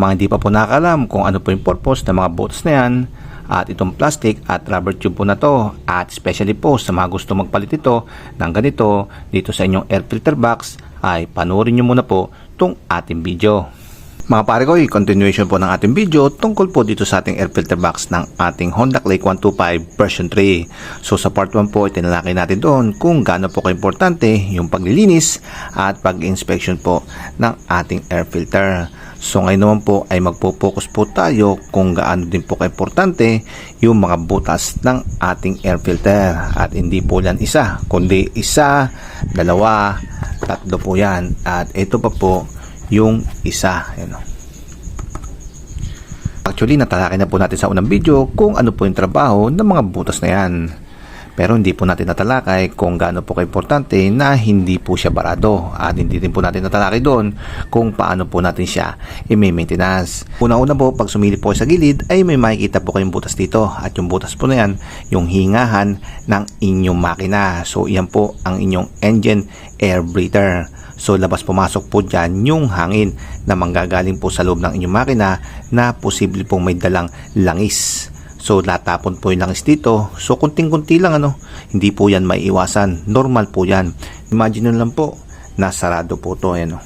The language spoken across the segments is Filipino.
Mga hindi pa po nakakalam kung ano po yung purpose ng mga bolts na yan at itong plastic at rubber tube po na to at especially po sa mga gusto magpalit ito ng ganito dito sa inyong air filter box ay panoorin nyo muna po itong ating video. Mga pare ko, continuation po ng ating video tungkol po dito sa ating air filter box ng ating Honda Click 125 version 3. So sa part 1 po, itinalaki natin doon kung gaano po kaimportante yung paglilinis at pag-inspection po ng ating air filter. So ngayon naman po ay magpo-focus po tayo kung gaano din po kaimportante yung mga butas ng ating air filter. At hindi po yan isa, kundi isa, dalawa, tatlo po yan. At ito pa po yung isa. Ayan o. Actually, natalakay na po natin sa unang video kung ano po yung trabaho ng mga butas na yan. Pero hindi po natin natalakay kung gaano po kaimportante na hindi po siya barado. At hindi din po natin natalakay doon kung paano po natin siya i-maintenance. Una-una po, pag sumilip po sa gilid, ay may makikita po kayong butas dito. At yung butas po na yan, yung hingahan ng inyong makina. So, yan po ang inyong engine air breather. So labas pumasok po dyan yung hangin na manggagaling po sa loob ng inyong makina na posible pong may dalang langis. So latapon po yung langis dito. So kunting-kunti lang ano, hindi po yan maiiwasan. Normal po yan. Imagine nyo lang po, nasarado po to. Yan, oh.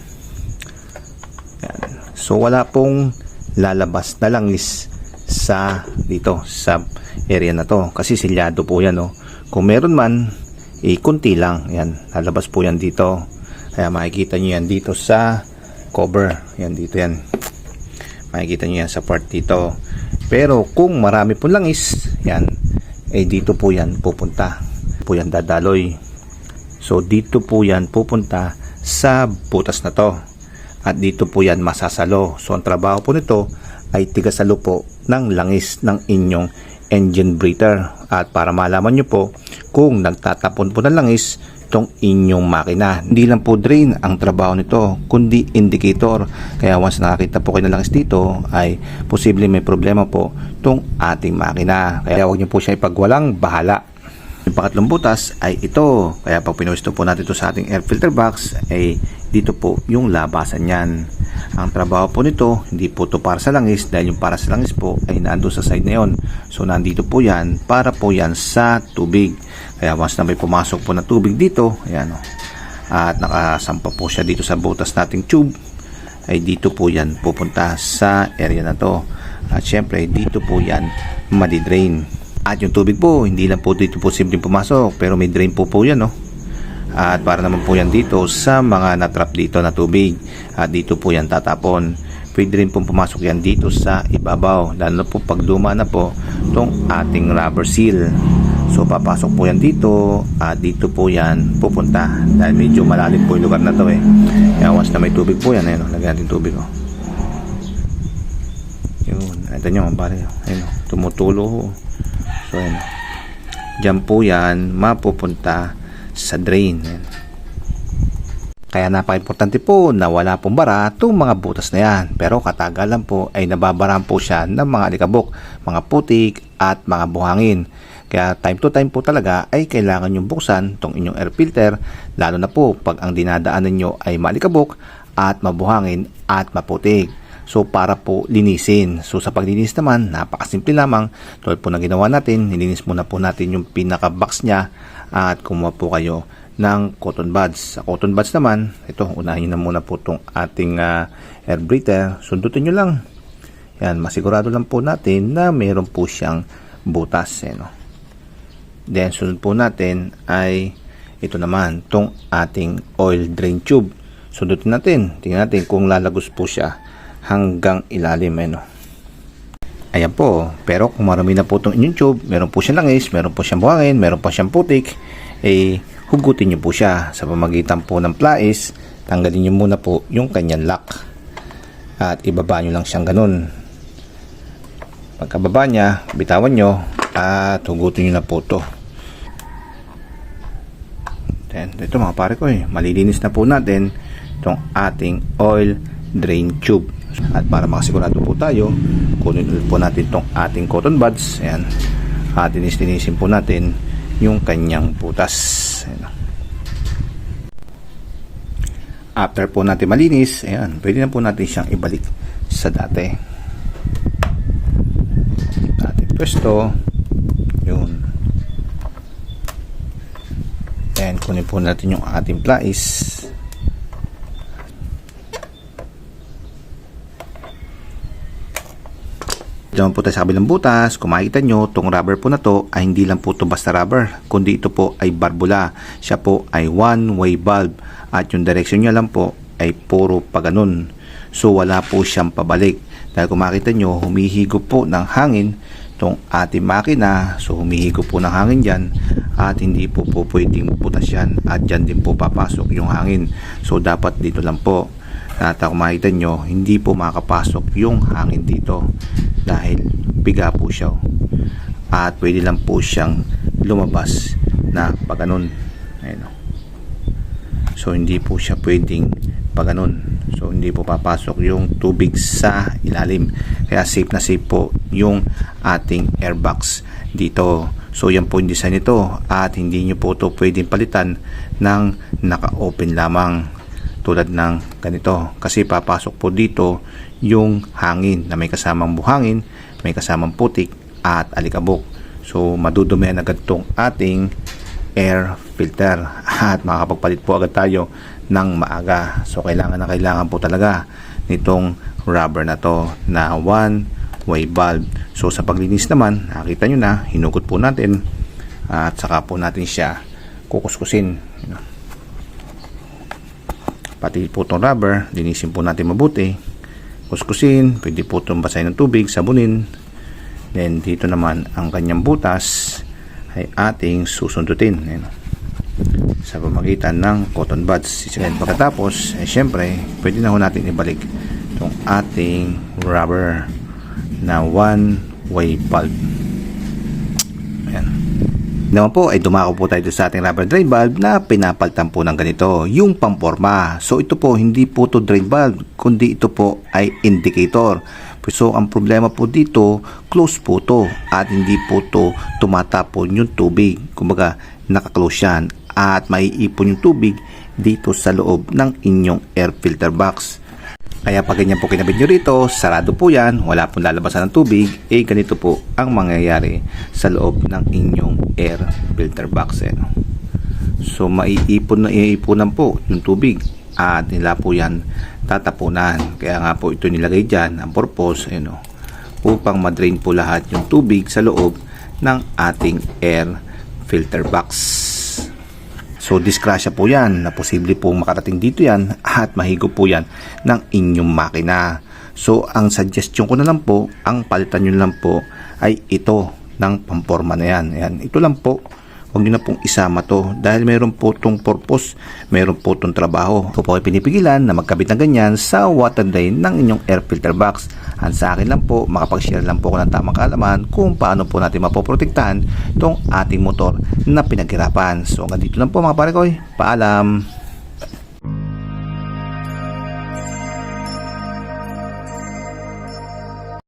yan. So wala pong lalabas na langis sa dito sa area na to kasi silyado po yan oh. Kung meron man, eh kunti lang. Yan, lalabas po yan dito. Kaya makikita nyo yan dito sa cover. Yan dito yan. Makikita nyo yan sa part dito. Pero kung marami pong langis, yan, eh dito po yan pupunta. Po yan dadaloy. So dito po yan pupunta sa butas na to. At dito po yan masasalo. So ang trabaho po nito ay tigasalo po ng langis ng inyong engine breather. At para malaman nyo po kung nagtatapon po ng langis itong inyong makina. Hindi lang po drain ang trabaho nito, kundi indicator. Kaya once nakakita po kayo ng langis dito, ay posible may problema po itong ating makina. Kaya huwag niyo po siya ipagwalang bahala. Yung pangatlong butas ay ito. Kaya pag pinuwesto po natin ito sa ating air filter box, ay dito po yung labasan niyan. Ang trabaho po nito, hindi po to para sa langis dahil yung para sa langis po ay nandun sa side na yon. So nandito po yan para po yan sa tubig. Kaya once na may pumasok po na tubig dito, ayan o. At nakasampa po siya dito sa butas nating tube, ay dito po yan pupunta sa area na to. At syempre dito po yan madidrain. At yung tubig po, hindi lang po dito po simpleng pumasok, pero may drain po po yan no. At para naman po yan dito sa mga natrap dito na tubig. At dito po yan tatapon. Pwede rin pong pumasok yan dito sa ibabaw. Lalo na po pag luma na po itong ating rubber seal. So papasok po yan dito at dito po yan pupunta. Dahil medyo malalim po yung lugar na to eh. Kaya once na may tubig po yan, ayun, lagyan natin tubig oh. Yun, ito nyo, pare. Ayun, oh, tumutulo. Oh. Diyan po yan mapupunta sa drain. Kaya napaka-importante po na wala pong bara itong mga butas na yan. Pero katagalan po ay nababaraan po siya ng mga alikabok, mga putik at mga buhangin. Kaya time to time po talaga ay kailangan nyo buksan itong inyong air filter lalo na po pag ang dinadaanan nyo ay malikabok at mabuhangin at maputik. So para po linisin. So sa paglinis naman, napakasimple lamang. Tulad po na ginawa natin, nilinis muna po natin yung pinaka-box niya at kumuha po kayo ng cotton buds. Sa cotton buds naman, ito, unahin na muna po itong ating ah, air breather. Sundutin nyo lang. Yan, masigurado lang po natin na mayroon po siyang butas. Eh, no? Then, sunod po natin ay ito naman, itong ating oil drain tube. Sundutin natin. Tingnan natin kung lalagos po siya hanggang ilalim. Eh, no? Ayan po. Pero kung marami na po itong inyong tube, meron po siyang langis, meron po siyang buhangin, meron po siyang putik, eh, hugutin nyo po siya sa pamagitan po ng plais. Tanggalin nyo muna po yung kanyang lock. At ibaba nyo lang siyang ganun. Pagkababa niya, bitawan nyo at hugutin nyo na po to. Then, ito mga pare ko eh, malilinis na po natin itong ating oil drain tube. At para makasigurado po tayo, kunin ulit po natin itong ating cotton buds. Ayan. At tinis-tinisin po natin yung kanyang butas. Ayan. After po natin malinis, ayan, pwede na po natin siyang ibalik sa dati. Ating pwesto. Yun. Then, kunin po natin yung ating plais. Diyan po tayo sa kabilang butas. Kung makikita nyo, itong rubber po na to ay hindi lang po ito basta rubber, kundi ito po ay barbula. Siya po ay one-way valve at yung direction niya lang po ay puro pa ganun. So wala po siyang pabalik. Dahil kung makita nyo, humihigop po ng hangin itong ating makina. So humihigop po ng hangin dyan at hindi po po pwedeng butas yan. At dyan din po papasok yung hangin. So dapat dito lang po. At kung makita nyo, hindi po makakapasok yung hangin dito dahil biga po siya. At pwede lang po siyang lumabas na paganon. Ayan o. So hindi po siya pwedeng paganon. So hindi po papasok yung tubig sa ilalim. Kaya safe na safe po yung ating airbox dito. So yan po yung design nito at hindi nyo po ito pwedeng palitan ng naka-open lamang tulad ng ganito kasi papasok po dito yung hangin na may kasamang buhangin, may kasamang putik at alikabok. So madudumihan agad tong ating air filter at makakapagpalit po agad tayo ng maaga. So kailangan na kailangan po talaga nitong rubber na to na one way valve. So sa paglinis naman, nakita nyo na, hinugot po natin at saka po natin siya kukuskusin. You know pati po itong rubber, linisin po natin mabuti. Kuskusin, pwede po itong basahin ng tubig, sabunin. Then dito naman ang kanyang butas ay ating susundutin. Ayan. Sa pamagitan ng cotton buds. Then pagkatapos, eh, syempre, pwede na ho natin ibalik itong ating rubber na one way valve. Ayan naman po ay dumako po tayo sa ating rubber drain valve na pinapaltan po ng ganito, yung pamporma. So ito po hindi po to drain valve, kundi ito po ay indicator. So ang problema po dito, close po to at hindi po to tumatapon yung tubig. Kumbaga nakaklose yan at maiipon yung tubig dito sa loob ng inyong air filter box. Kaya pag ganyan po kinabit nyo rito, sarado po yan, wala pong lalabasan ng tubig, eh ganito po ang mangyayari sa loob ng inyong air filter box. Eh. So maiipon na iipunan po yung tubig at nila po yan tatapunan. Kaya nga po ito nilagay dyan, ang purpose, ayun, oh, upang madrain po lahat yung tubig sa loob ng ating air filter box. So disgrasya po yan na posible pong makarating dito yan at mahigop po yan ng inyong makina. So ang suggestion ko na lang po, ang palitan nyo lang po ay ito ng pamporma na yan. Ayan, ito lang po. Huwag nyo na pong isama to dahil meron po itong purpose, meron po itong trabaho. Ito po ay pinipigilan na magkabit ng ganyan sa water drain ng inyong air filter box. Ang sa akin lang po, makapag-share lang po ako ng tamang kaalaman kung paano po natin mapoprotektahan itong ating motor na pinaghirapan. So hanggang dito lang po mga pare ko. Paalam!